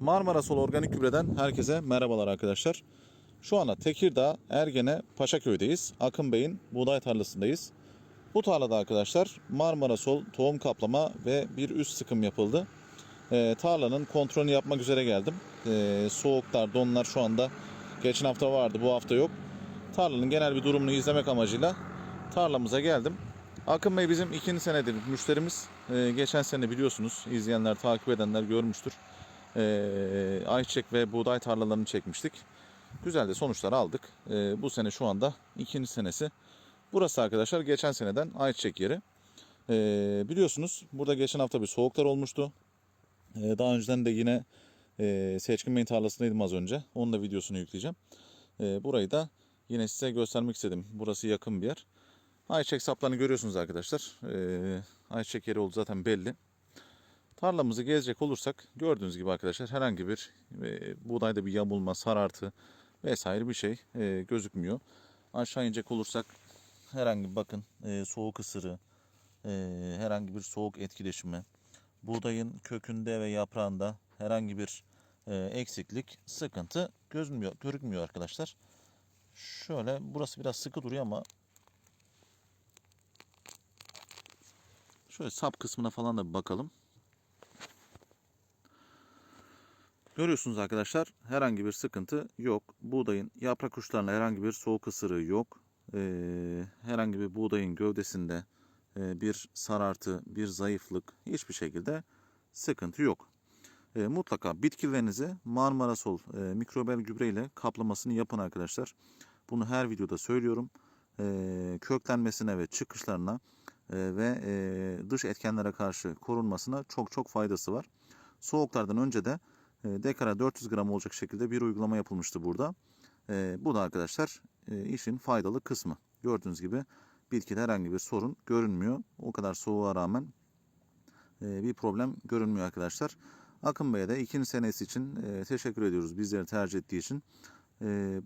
Marmara Sol Organik Gübre'den herkese merhabalar arkadaşlar. Şu anda Tekirdağ, Ergene, Paşaköy'deyiz. Akın Bey'in buğday tarlasındayız. Bu tarlada arkadaşlar Marmara Sol tohum kaplama ve bir üst sıkım yapıldı. Ee, tarlanın kontrolünü yapmak üzere geldim. Ee, soğuklar, donlar şu anda geçen hafta vardı, bu hafta yok. Tarlanın genel bir durumunu izlemek amacıyla tarlamıza geldim. Akın Bey bizim ikinci senedir müşterimiz. Ee, geçen sene biliyorsunuz izleyenler, takip edenler görmüştür. Ee, ayçiçek ve buğday tarlalarını çekmiştik. Güzel de sonuçlar aldık. Ee, bu sene şu anda ikinci senesi. Burası arkadaşlar geçen seneden ayçiçek yeri. Ee, biliyorsunuz burada geçen hafta bir soğuklar olmuştu. Ee, daha önceden de yine e, Seçkin Bey'in tarlasındaydım az önce. Onun da videosunu yükleyeceğim. Ee, burayı da yine size göstermek istedim. Burası yakın bir yer. Ayçiçek saplarını görüyorsunuz arkadaşlar. Ee, ayçiçek yeri oldu zaten belli. Tarlamızı gezecek olursak gördüğünüz gibi arkadaşlar herhangi bir e, buğdayda bir yamulma, sarartı vesaire bir şey e, gözükmüyor. Aşağı inecek olursak herhangi bakın e, soğuk ısırı, e, herhangi bir soğuk etkileşimi, buğdayın kökünde ve yaprağında herhangi bir e, eksiklik, sıkıntı gözükmüyor, görükmüyor arkadaşlar. Şöyle burası biraz sıkı duruyor ama şöyle sap kısmına falan da bir bakalım. Görüyorsunuz arkadaşlar herhangi bir sıkıntı yok. Buğdayın yaprak uçlarında herhangi bir soğuk ısırığı yok. Ee, herhangi bir buğdayın gövdesinde e, bir sarartı, bir zayıflık hiçbir şekilde sıkıntı yok. E, mutlaka bitkilerinizi Marmara Sol e, mikrobel gübre ile kaplamasını yapın arkadaşlar. Bunu her videoda söylüyorum. E, köklenmesine ve çıkışlarına e, ve e, dış etkenlere karşı korunmasına çok çok faydası var. Soğuklardan önce de dekara 400 gram olacak şekilde bir uygulama yapılmıştı burada. E, bu da arkadaşlar e, işin faydalı kısmı. Gördüğünüz gibi bitkide herhangi bir sorun görünmüyor. O kadar soğuğa rağmen e, bir problem görünmüyor arkadaşlar. Akın Bey'e de ikinci senesi için e, teşekkür ediyoruz bizleri tercih ettiği için.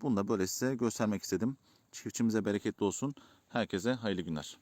Bunu da böyle size göstermek istedim. Çiftçimize bereketli olsun. Herkese hayırlı günler.